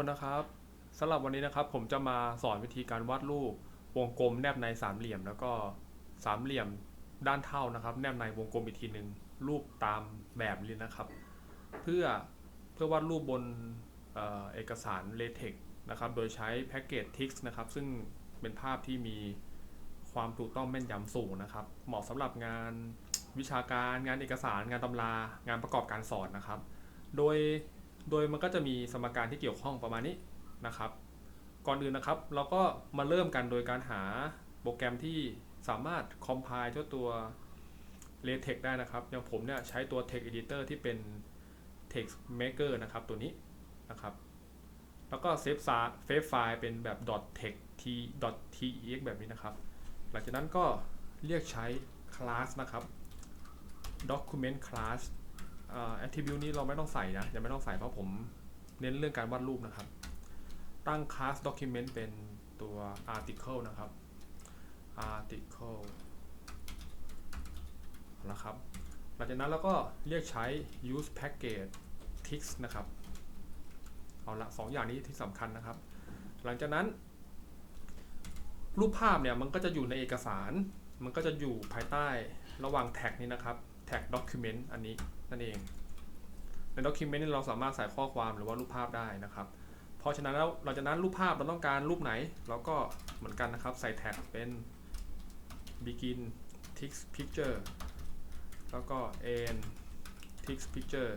คนนะครับสำหรับวันนี้นะครับผมจะมาสอนวิธีการวาดรูปวงกลมแนบในสามเหลี่ยม แล้วก็สามเหลี่ยมด้านเท่านะครับ แนบในวงกลมอีกทีหนึ่งรูปตามแบบนี้นะครับ เพื่อเพื่อวาดรูปบนเออเอกสาร LaTeX นะครับ โดยใช้แพ็กเกจ Tix นะครับ ซึ่งเป็นภาพที่มีความถูกต้องแม่นยำสูงนะครับ เหมาะสำหรับงานวิชาการงานเอกสารงานตำรา งานประกอบการสอนนะครับ โดย โดยมันก็จะมีสมการที่เกี่ยวข้องประมาณนี้นะครับ ก่อนอื่นนะครับ เราก็มาเริ่มกันโดยการหาโปรแกรมที่สามารถ compile เจ้าตัว LaTeX ได้นะครับ อย่างผมเนี่ยใช้ตัว Text Editor ที่เป็น Text Maker นะครับ ตัวนี้นะครับ แล้วก็เซฟเซฟไฟล์เป็นแบบ .text t .tex แบบนี้นะครับ หลังจากนั้นก็เรียกใช้ class นะครับ document class อ่า attribute นี้เราไม่ต้องใส่นะยังไม่ต้องใส่เพราะผมเน้นเรื่องการวาดรูปนะครับ ตั้ง class document เป็นตัว article นะครับ article นะครับ หลังจากนั้นเราก็เรียกใช้ use package tix นะครับ เอาละสองอย่างนี้ที่สำคัญนะครับ หลังจากนั้น รูปภาพเนี่ยมันก็จะอยู่ในเอกสาร มันก็จะอยู่ภายใต้ระหว่างแท็กนี้นะครับ แท็ก document อันนี้นั่นเอง ใน document นี่เราสามารถใส่ข้อความหรือว่ารูปภาพได้นะครับ เพราะฉะนั้นแล้วหลังจากนั้นรูปภาพเราต้องการรูปไหน เราก็เหมือนกันนะครับ ใส่แท็กเป็น begin text picture แล้วก็ end text picture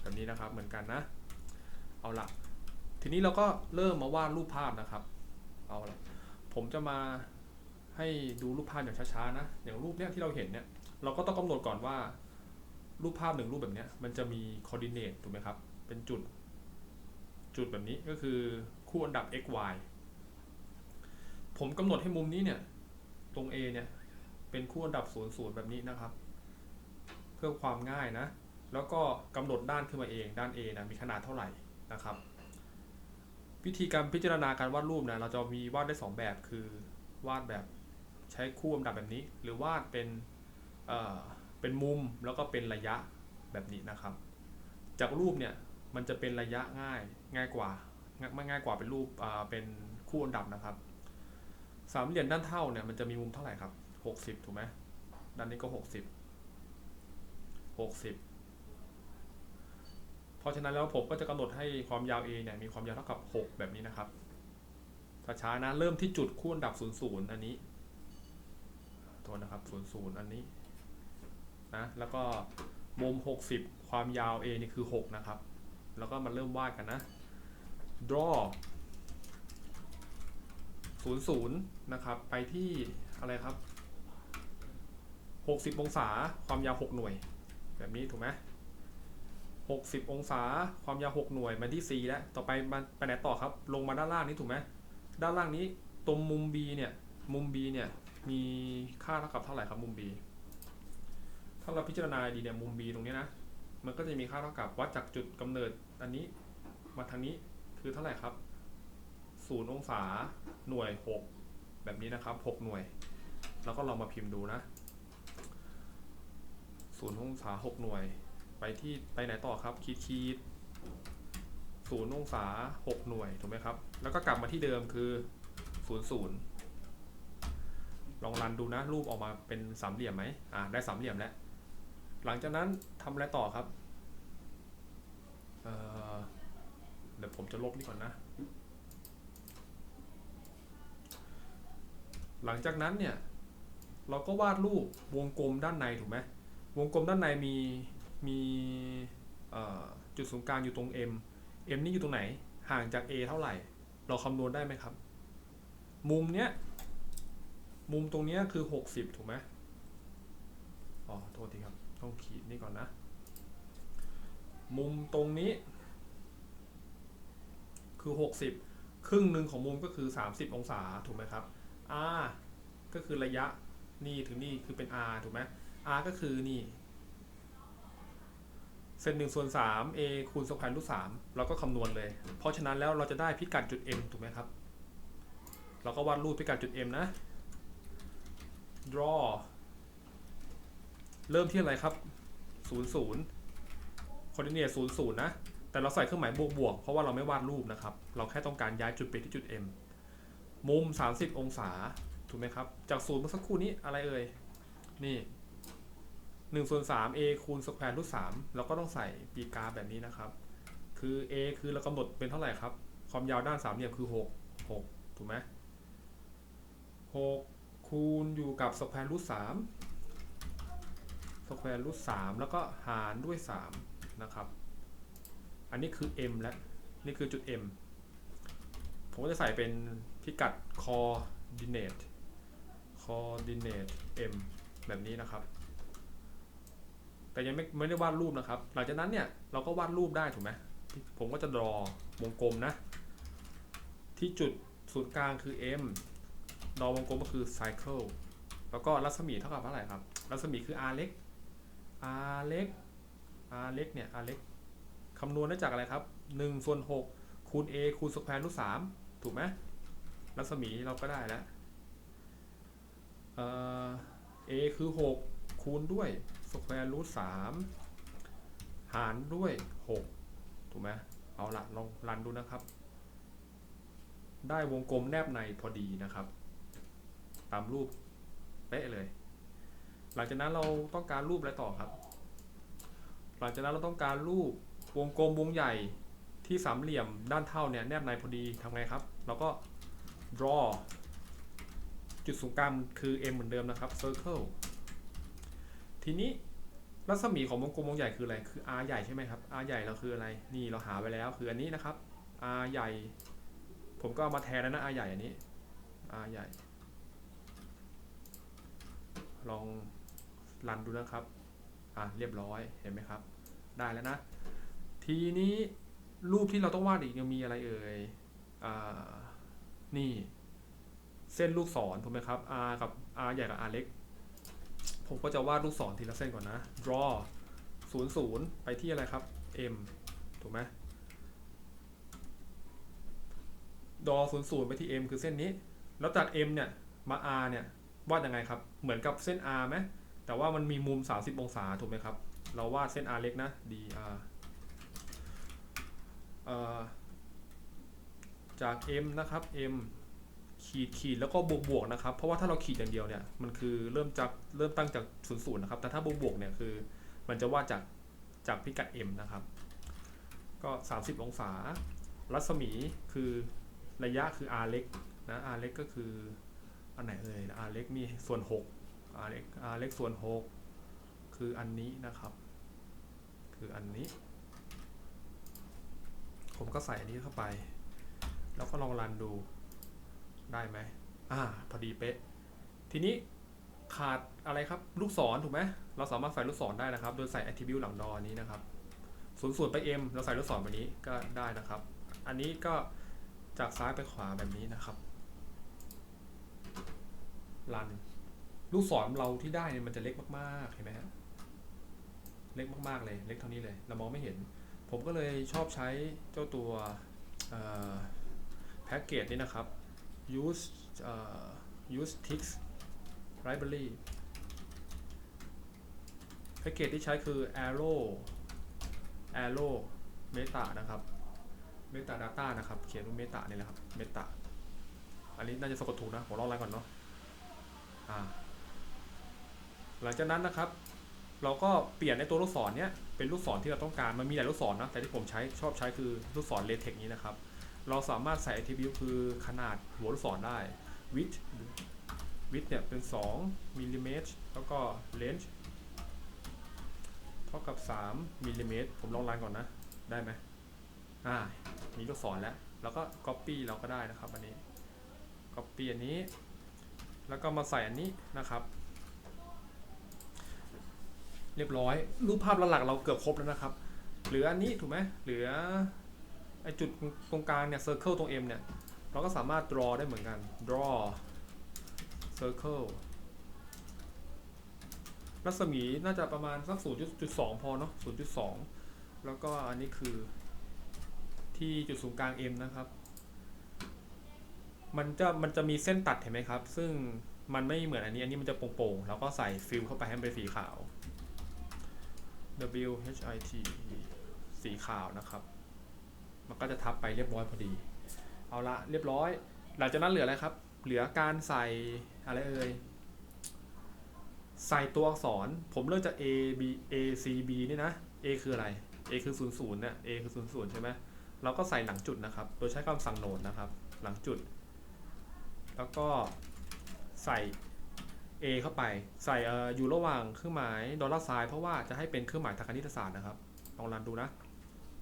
แบบนี้นะครับเหมือนกันนะ เอาละทีนี้เราก็เริ่มมาวาดรูปภาพนะครับ เอาละผมจะมาให้ดูรูปภาพอย่างช้าๆนะ อย่างรูปเนี้ยที่เราเห็นเนี่ย เราก็ต้องกำหนดก่อนว่า รูปภาพหนึ่งรูปแบบนี้มันจะมี coordinate ถูกไหมครับ เป็นจุด จุดแบบนี้ก็คือคู่อันดับ x y ผมกำหนดให้มุมนี้เนี่ย ตรง A เนี่ย เป็นคู่อันดับ0 0แบบนี้นะครับ เพื่อความง่ายนะ แล้วก็กำหนดด้านขึ้นมาเองด้าน A นะมีขนาดเท่าไหร่นะครับ วิธีการพิจารณาการวาดรูปนะเราจะมีวาดได้ 2 แบบคือวาดแบบใช้คู่อันดับแบบนี้ หรือวาดเป็น เป็นมุมแล้วก็เป็นระยะแบบนี้นะครับ จากรูปเนี่ยมันจะเป็นระยะง่ายง่ายกว่าง่ายง่ายกว่าเป็นรูปเป็นคู่อันดับนะครับ สามเหลี่ยมด้านเท่าเนี่ยมันจะมีมุมเท่าไหร่ครับหกสิบถูกไหมด้านนี้ก็หกสิบหกสิบเพราะฉะนั้นแล้วผมก็จะกำหนดให้ความยาว A เนี่ยมีความยาวเท่ากับ 6 แบบนี้นะครับช้าๆนะเริ่มที่จุดคู่อันดับ 00 อันนี้โทษนะครับ 00 อันนี้ นะแล้วก็มุม 60 ความยาว A นี่คือ 6 นะครับ แล้วก็มาเริ่มวาดกันนะ draw 00นะครับ ไปที่อะไรครับ 60 องศา ความยาว 6 หน่วย แบบนี้ถูกไหม60 องศา ความยาว 6 หน่วย มาที่ C แล้ว ต่อไปมันไปไหนต่อครับ ลงมาด้านล่างนี้ถูกไหม ด้านล่างนี้ ตรงมุม B เนี่ย มุม B เนี่ย มีค่าเท่ากับเท่าไหร่ครับ มุม B ถ้าเราพิจารณาดีเนี่ยมุม B ตรงนี้นะ มันก็จะมีค่าเท่ากับวัดจากจุดกำเนิดอันนี้มาทางนี้คือเท่าไหร่ครับ0องศาหน่วย 6 แบบนี้นะครับ 6 หน่วย แล้วก็ลองมาพิมพ์ดูนะ0องศา 6 หน่วย ไปที่ไปไหนต่อครับขีดขีดศูนย์องศา 6 หน่วยถูกไหมครับ แล้วก็กลับมาที่เดิมคือ0 0ลองรันดูนะ รูปออกมาเป็นสามเหลี่ยมไหมอ่าได้สามเหลี่ยมแล้ว หลังจากนั้นทำอะไรต่อครับเเดี๋ยวผมจะลบนี่ก่อนนะ หลังจากนั้นเนี่ย เราก็วาดรูปวงกลมด้านในถูกไหมวงกลมด้านในมีมีจุดศูนย์กลางอยู่ตรง M M นี่อยู่ตรงไหน ห่างจาก A เท่าไหร่ เราคำนวณได้ไหมครับ มุมเนี้ย มุมตรงเนี้ยคือ 60 ถูกไหมอ๋อ โทษทีครับ ต้องขีดนี่ก่อนนะ มุมตรงนี้ คือ 60 ครึ่งหนึ่งของมุมก็คือ 30 องศาถูกไหมครับ R ก็คือระยะนี่ถึงนี่คือเป็น R ถูกไหม R ก็คือนี่เซนหนึ่งส่วนสาม a คูณสแควร์รูทสามเราก็คำนวณเลย เพราะฉะนั้นแล้วเราจะได้พิกัดจุด m ถูกไหมครับ เราก็วาดรูปพิกัดจุด m นะ draw เริ่มที่อะไรครับ0 0 coordinate 0 0นะ แต่เราใส่เครื่องหมายบวกบวกเพราะว่าเราไม่วาดรูปนะครับ เราแค่ต้องการย้ายจุด P ที่จุด M มุม 30 องศา ถูกไหมครับ จากศูนย์เมื่อสักครู่นี้อะไรเอ่ย นี่1ส่วน3 a คูณสแควร์รูท3เราก็ต้องใส่ปีกาแบบนี้นะครับ คือ a คือเรากำหนดเป็นเท่าไหร่ครับ ความยาวด้านสามเหลี่ยมคือ 6 6 ถูกไหม6คูณอยู่กับสแควร์รูท3 สแควร์รูท3แล้วก็หารด้วย3นะครับ อันนี้คือ m แล้วนี่คือจุด m ผมก็จะใส่เป็นพิกัด coordinate coordinate m แบบนี้นะครับ แต่ยังไม่ไม่ได้วาดรูปนะครับ หลังจากนั้นเนี่ยเราก็วาดรูปได้ถูกไหมผมก็จะดรอวงกลมนะ ที่จุดศูนย์กลางคือ m ดอวงกลมก็คือ cycle แล้วก็รัศมีเท่ากับเท่าไหร่ครับ รัศมีคือ r เล็ก r เล็ก r เล็กเนี่ย r เล็กคำนวณได้จากอะไรครับ1ส่วน6คูณ a คูณสแควร์รูท3ถูกไหมรัศมีเราก็ได้แล้วเอ่อ a คือ 6 คูณด้วยสแควร์รูท3หารด้วย 6 ถูกไหมเอาละลองรันดูนะครับ ได้วงกลมแนบในพอดีนะครับ ตามรูปเป๊ะเลย หลังจากนั้นเราต้องการรูปอะไรต่อครับ หลังจากนั้นเราต้องการรูปวงกลมวงใหญ่ที่สามเหลี่ยมด้านเท่าเนี่ยแนบในพอดีทำไงครับเราก็ draw จุดศูนย์กลางคือ m เหมือนเดิมนะครับ circle ทีนี้รัศมีของวงกลมวงใหญ่คืออะไร คือ r ใหญ่ใช่ไหมครับ r ใหญ่เราคืออะไร นี่เราหาไว้แล้วคืออันนี้นะครับ r ใหญ่ ผมก็เอามาแทนแล้วนะ r ใหญ่อันนี้ r ใหญ่ ลอง รันดูนะครับอะเรียบร้อยเห็นไหมครับ ได้แล้วนะ ทีนี้รูปที่เราต้องวาดอีกยังมีอะไรเอ่ยอ่านี่ เส้นลูกศรถูกไหมครับ r กับ r ใหญ่กับ r เล็ก ผมก็จะวาดลูกศรทีละเส้นก่อนนะ draw 0 0 ไปที่อะไรครับ m ถูกไหม draw 0 0ไปที่ m คือเส้นนี้ แล้วจาก m เนี่ย มา r เนี่ย วาดยังไงครับ เหมือนกับเส้น r ไหม แต่ว่ามันมีมุม 30 องศาถูกไหมครับ เราวาดเส้น r เล็กนะ dr จาก m นะครับ m ขีดขีดแล้วก็บวกบวกนะครับ เพราะว่าถ้าเราขีดอย่างเดียวเนี่ยมันคือเริ่มจากเริ่มตั้งจากศูนย์ศูนย์นะครับ แต่ถ้าบวกบวกเนี่ยคือมันจะวาดจากจากพิกัด m นะครับ ก็ 30 องศา รัศมีคือระยะคือ r เล็กนะ r เล็กก็คืออันไหนเอ่ย r เล็กมีส่วน 6 r เล็ก r เล็กส่วน 6 คืออันนี้นะครับ คืออันนี้ ผมก็ใส่อันนี้เข้าไป แล้วก็ลองรันดูได้ไหมอ่า พอดีเป๊ะ ทีนี้ขาดอะไรครับ ลูกศรถูกไหมเราสามารถใส่ลูกศรได้นะครับ โดยใส่ attribute หลังดอนี้นะครับศูนย์ส่วนไป m เราใส่ลูกศรแบบนี้ก็ได้นะครับ อันนี้ก็จากซ้ายไปขวาแบบนี้นะครับรัน ลูกศรเราที่ได้เนี่ยมันจะเล็กมากๆเห็นไหมฮะเล็กมากๆเลย เล็กเท่านี้เลย เรามองไม่เห็น ผมก็เลยชอบใช้เจ้าตัวแพ็กเกจนี้นะครับ use use tix library แพ็กเกจที่ใช้คือ arrow arrow meta นะครับ meta data นะครับ เขียนว่า meta นี่แหละครับ meta อันนี้น่าจะสะกดถูกนะ ผมลองไล่ก่อนเนาะอ่า หลังจากนั้นนะครับ เราก็เปลี่ยนในตัวลูกศรเนี้ยเป็นลูกศรที่เราต้องการมันมีหลายลูกศรนะแต่ที่ผมใช้ชอบใช้คือลูกศร LaTeX นี้นะครับ เราสามารถใส่ attribute คือขนาดหัวลูกศรได้ width width เนี่ยเป็น2มิลลิเมตรแล้วก็ range เท่ากับ3มิลลิเมตรผมลองรันก่อนนะ ได้ไหมอ่ามีลูกศรแล้ว แล้วก็ copy เราก็ได้นะครับอันนี้ copy อันนี้ แล้วก็มาใส่อันนี้นะครับ เรียบร้อย รูปภาพหลักๆเราเกือบครบแล้วนะครับ เหลืออันนี้ถูกไหมเหลือไอจุดตรงกลางเนี่ย circle ตรง M เนี่ย เราก็สามารถ draw ได้เหมือนกัน draw circle รัศมีน่าจะประมาณสัก 0.2 พอเนาะ 0.2 แล้วก็อันนี้คือที่จุดศูนย์กลาง M นะครับ มันจะมันจะมีเส้นตัดเห็นไหมครับ ซึ่งมันไม่เหมือนอันนี้ อันนี้มันจะโปร่งๆ แล้วก็ใส่ฟิลเข้าไปให้มันเป็นสีขาว W H I T สีขาวนะครับ มันก็จะทับไปเรียบร้อยพอดี เอาละเรียบร้อย หลังจากนั้นเหลืออะไรครับ เหลือการใส่อะไรเอ่ย ใส่ตัวอักษร ผมเริ่มจาก A B A C B นี่นะ A คืออะไร A คือ0 0เนี่ย A คือ0 0ใช่ไหมเราก็ใส่หลังจุดนะครับ โดยใช้คำสั่งโนดนะครับ หลังจุด แล้วก็ใส่ A เข้าไปใส่เอ่ออยู่ระหว่างเครื่องหมายดอลลาร์ไซน์เพราะว่าจะให้เป็นเครื่องหมายทางคณิตศาสตร์นะครับลองรันดูนะ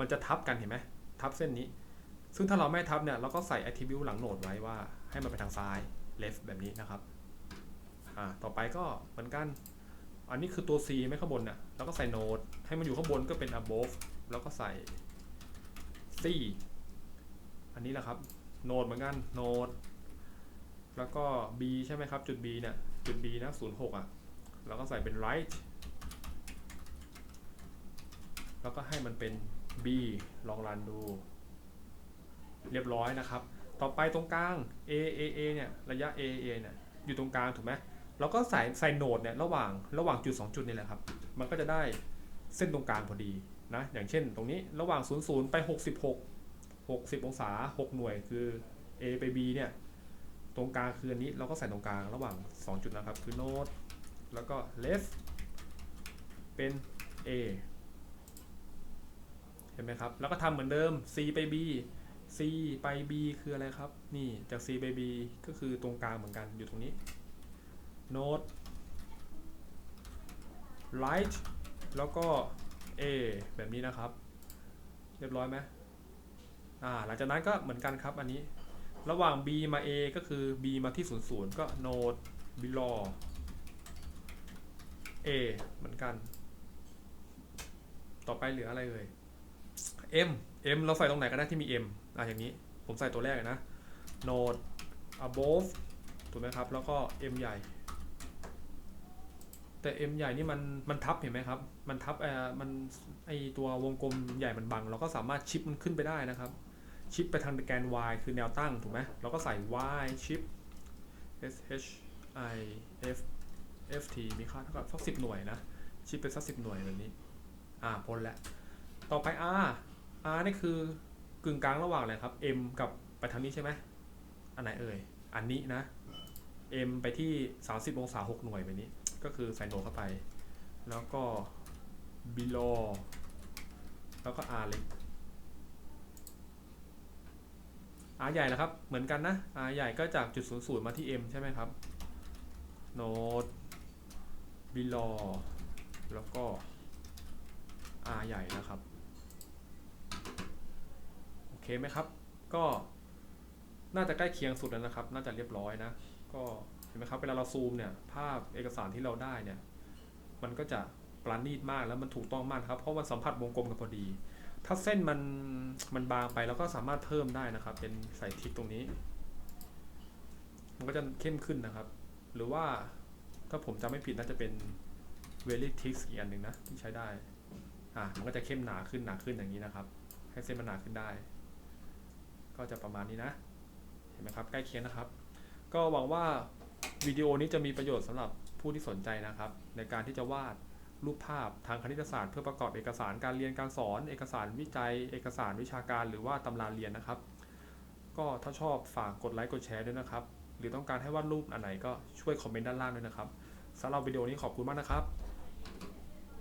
มันจะทับกันเห็นไหมทับเส้นนี้ ซึ่งถ้าเราไม่ทับเนี่ยเราก็ใส่ attribute หลังโหนดไว้ว่าให้มันไปทางซ้าย left แบบนี้นะครับอ่าต่อไปก็เหมือนกัน อันนี้คือตัว C ไม่ข้างบนเนี่ยแล้วก็ใส่โนดให้มันอยู่ข้างบนก็เป็น above แล้วก็ใส่ C อันนี้แหละครับโนดเหมือนกันโนดแล้วก็ B ใช่ไหมครับ จุด B เนี่ย จุด B นะ 06 อะ แล้วก็ใส่เป็น right แล้วก็ให้มันเป็น B ลองรันดู เรียบร้อยนะครับ ต่อไปตรงกลาง A A A เนี่ย ระยะ A A เนี่ย อยู่ตรงกลางถูกไหมเราก็ใส่ใส่โนดเนี่ย ระหว่างระหว่างจุด 2 จุดนี่แหละครับ มันก็จะได้เส้นตรงกลางพอดีนะ อย่างเช่นตรงนี้ระหว่าง 0 0 ไป 66 60 องศา 6 หน่วยคือ A ไป B เนี่ย ตรงกลางคืออันนี้เราก็ใส่ตรงกลางระหว่าง 2 จุดนะครับ คือโนดแล้วก็ left เป็น A เห็นไหมครับ แล้วก็ทำเหมือนเดิม C ไป B C ไป B คืออะไรครับ นี่จาก C ไป B ก็คือตรงกลางเหมือนกันอยู่ตรงนี้ Node Light แล้วก็ A แบบนี้นะครับ เรียบร้อยไหมอ่าหลังจากนั้นก็เหมือนกันครับอันนี้ ระหว่าง B มา A ก็คือ B มาที่ 00 ก็ Node below A เหมือนกัน ต่อไปเหลืออะไรเอ่ย M M เราใส่ตรงไหนก็ได้ที่มี M อะอย่างนี้ ผมใส่ตัวแรกนะ Node above ถูกไหมครับ แล้วก็ M ใหญ่ แต่ M ใหญ่นี่มันมันทับเห็นไหมครับ มันทับเอ่อมันไอตัววงกลมใหญ่มันบัง เราก็สามารถชิปมันขึ้นไปได้นะครับ ชิปไปทางแกน y คือแนวตั้งถูกไหมเราก็ใส่ y ชิป s h i f f t มีค่าเท่ากับสักสิบหน่วยนะ ชิปไปสักสิบหน่วยแบบนี้ อ่าพ้นแล้ว ต่อไป r r นี่คือกึ่งกลางระหว่างอะไรครับ m กับไปทางนี้ใช่ไหมอันไหนเอ่ย อันนี้นะ m ไปที่ 30 องศา 6 หน่วยแบบนี้ ก็คือใส่โหนดเข้าไป แล้วก็ below แล้วก็ r เล็ก r ใหญ่นะครับ เหมือนกันนะ r ใหญ่ก็จากจุด0 0มาที่ m ใช่ไหมครับ node below แล้วก็ r ใหญ่นะครับ โอเคไหมครับ ก็น่าจะใกล้เคียงสุดแล้วนะครับ น่าจะเรียบร้อยนะ ก็เห็นไหมครับ เวลาเราซูมเนี่ย ภาพเอกสารที่เราได้เนี่ย มันก็จะปราณีตมากแล้วมันถูกต้องมากครับ เพราะมันสัมผัสวงกลมกันพอดี ถ้าเส้นมันมันบางไปเราก็สามารถเพิ่มได้นะครับ เป็นใส่ทิกตรงนี้ มันก็จะเข้มขึ้นนะครับ หรือว่าถ้าผมจำไม่ผิดน่าจะเป็น very tick อีกอันหนึ่งนะที่ใช้ได้อะมันก็จะเข้มหนาขึ้นหนาขึ้นอย่างนี้นะครับ ให้เส้นมันหนาขึ้นได้ ก็จะประมาณนี้นะ เห็นไหมครับ ใกล้เคียงนะครับ ก็หวังว่าวิดีโอนี้จะมีประโยชน์สำหรับผู้ที่สนใจนะครับ ในการที่จะวาด รูปภาพทางคณิตศาสตร์เพื่อประกอบเอกสารการเรียนการสอน เอกสารวิจัย เอกสารวิชาการหรือว่าตำราเรียนนะครับ ก็ถ้าชอบฝากกดไลค์กดแชร์ด้วยนะครับ หรือต้องการให้วาดรูปอันไหนก็ช่วยคอมเมนต์ด้านล่างด้วยนะครับสำหรับวิดีโอนี้ขอบคุณมากนะครับ